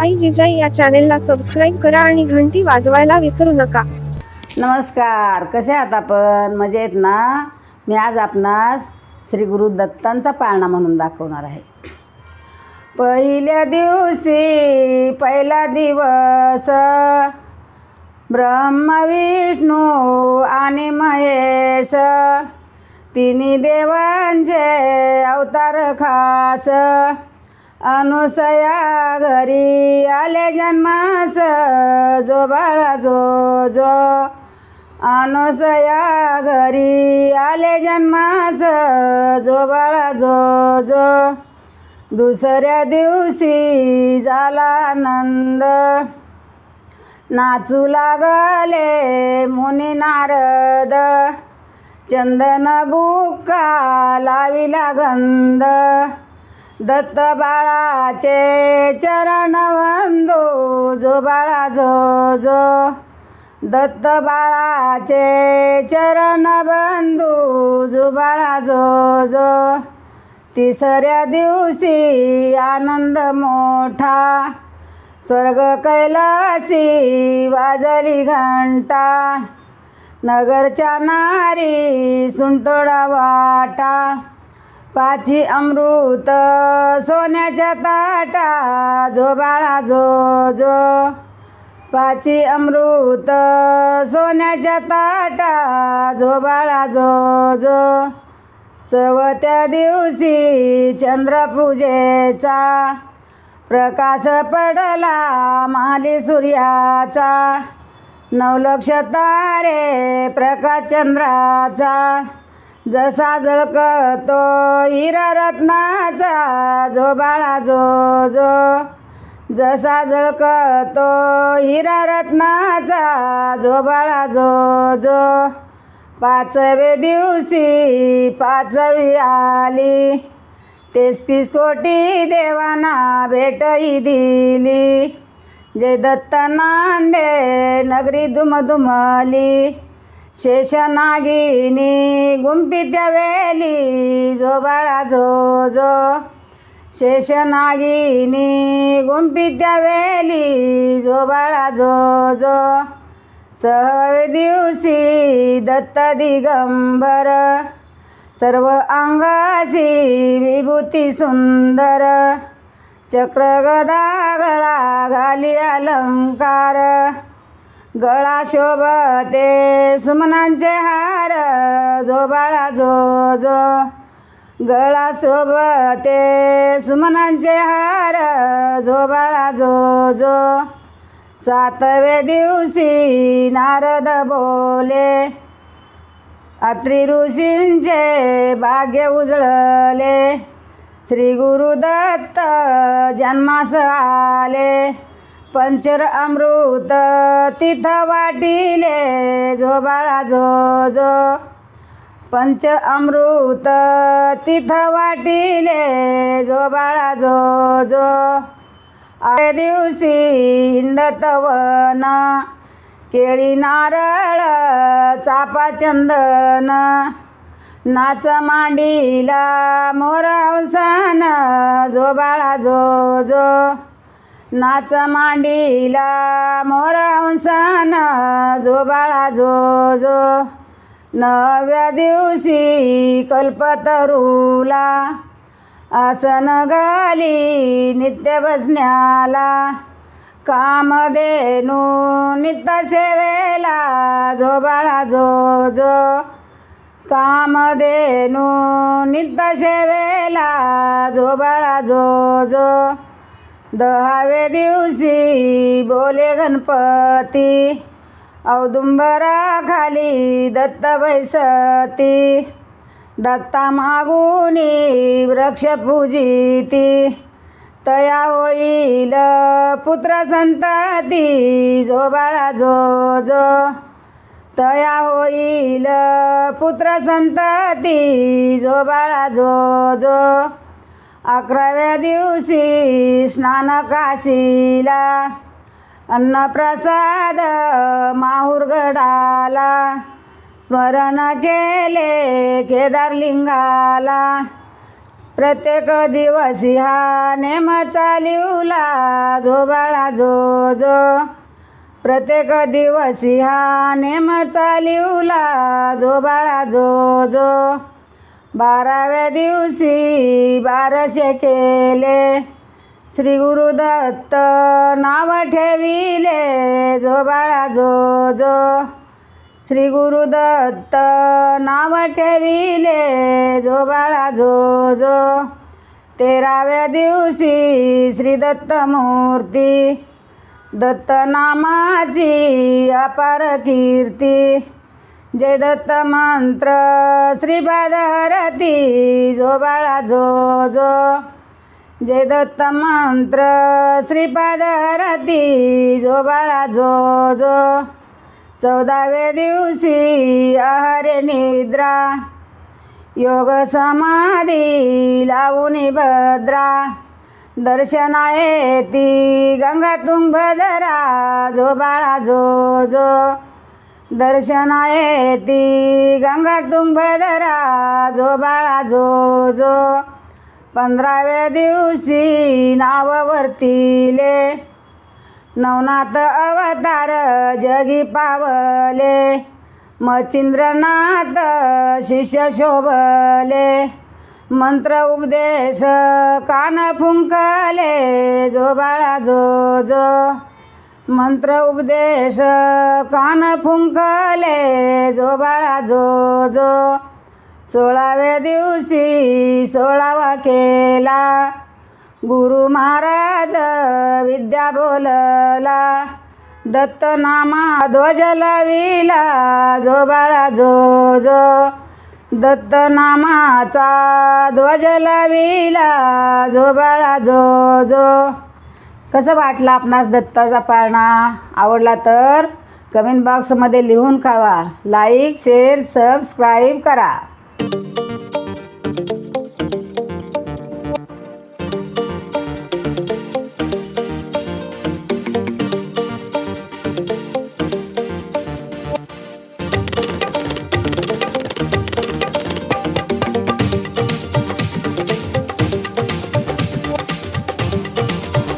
आई जिजाई या चॅनेलला सबस्क्राईब करा आणि घंटी वाजवायला विसरू नका. नमस्कार कसे आहात आपण? मजेत ना? मी आज आपणास श्री गुरु दत्तांचा पाळणा म्हणून दाखवणार आहे. पहिल्या दिवशी पहिला दिवस ब्रह्म विष्णू आणि महेश तिन्ही देवांचे अवतार खास. अनुसया घरी आले जन्मास जो बाळा जो जो. अनुसया घरी आले जन्मास जो बाळा जो जो. दुसऱ्या दिवशी झाला आनंद. नाचू लागले मुनी नारद. चंदन बुक्का लाविला गंध. दत्त बाळाचे चरण वंदो जो बाळा जो जो. दत्त बाळाचे चरण बंधू जो बाळा जो जो. तिसऱ्या दिवशी आनंद मोठा स्वर्ग कैलासी वाजली घंटा. नगरच्या नारी सुंटोडा वाटा. पाची अमृत सोन्याच्या ताटा जो बाळा जो जो. पाची अमृत सोन्याच्या ताटा जो बाळा जो जो. चवथ्या दिवशी चंद्रपूजेचा प्रकाश पडला माली सूर्याचा. नवलक्ष तारे प्रकाश चंद्राचा. जसा जळकतो हिरा रत्नाचा जो बाळा जो जो. जसा जळकतो हिरा रत्नाचा जो बाळा जो जो. पाचवे दिवशी पाचवी आली तेस्तीस कोटी देवांना भेटही दिली. जय दत्त नांदे नगरी दुमदुमली शेषनागिनी गुंपित्या वेली जो बाळा जो जो. शेषनागिनी गुंपित्या वेली जो बाळा जो जो. सहवे दिवशी दत्त दिगंबर सर्व अंगासी विभूती सुंदर. चक्र गदा गळा घाली अलंकार गळा शोभते सुमनांचे हार जो बाळा जो जो. गळा शोभते सुमनांचे हार जो बाळा जो जो. सातवे दिवशी नारद बोले अत्री ऋषींचे भाग्य उजळले. श्री गुरुदत्त जन्मास आले. पंचर अमृत तिथ वाटिले जो बाळा जो जो. पंच अमृत तिथ वाटिले जो बाळा जो जो. आय दिवशी हिंडतवन केळी नारळ चापा चंदन. नाच मांडीला मोरावसान जो बाळा जो जो. नाच मांडीला मोर जो बाळा जो जो. नव्या दिवशी कल्पतरूला आसन घाली नित्य बसण्याला कामधेनू नित्य सेवेला जो बाळा जो जो. कामधेनू नित्य सेवेला जो बाळा जो जो. दहावे दिवशी बोले गणपती. औदुंबरा खाली दत्त बैसती. दत्ता मागुनी वृक्ष पूजिती. तया होईल पुत्र संतती जो बाळा जो जो. तया होईल पुत्र संतती जो बाळा जो जो. अकराव्या दिवशी स्नान काशीला. अन्नप्रसाद माहुरगडाला. स्मरण केले केदारलिंगाला प्रत्येक दिवसी हा नेम चालिवला जो बाळा जो जो. प्रत्येक दिवसी हा नेम चालिवला जो बाळा जो जो. बाराव्या दिवशी बाराशे केले. श्री गुरुदत्त नाव ठेविले जो बाळा जो जो. श्री गुरुदत्त नाव ठेविले जो बाळा जो जो. तेराव्या दिवशी श्री दत्त मूर्ती दत्त नामाची अपार कीर्ती. जय दत्त मंत्र श्रीपाद हरती जो बाळा जो जो. जय दत्त मंत्र श्रीपादरती जो बाळा जो जो. चौदाव्या दिवशी आहारे निद्रा योग समाधी लावून भद्रा. दर्शना येती गंगा तुंगभद्रा जो बाळा जो जो. दर्शना येती गंगा तुंगभद्रा जो बाळा जो जो. पंधराव्या दिवशी नाव वर्तिले नवनाथ अवतार जगी पावले. मच्छिंद्रनाथ शिष्य शोभले. मंत्र उपदेश कान फुंकले जो बाळा जो जो. मंत्र उपदेश कान फुंकले जो बाळा जो जो. सोळाव्या दिवशी सोळावा केला. गुरु महाराज विद्या बोलला. दत्तनामा ध्वज लाविला. जो बाळा जो जो. दत्तनामाचा ध्वज लाविला. जो बाळा जो जो. कसं वाटलं आपणास दत्ताचा पाळणा? आवडला तर कमेंट बॉक्समध्ये लिहून कळवा लाईक शेअर सबस्क्राईब करा.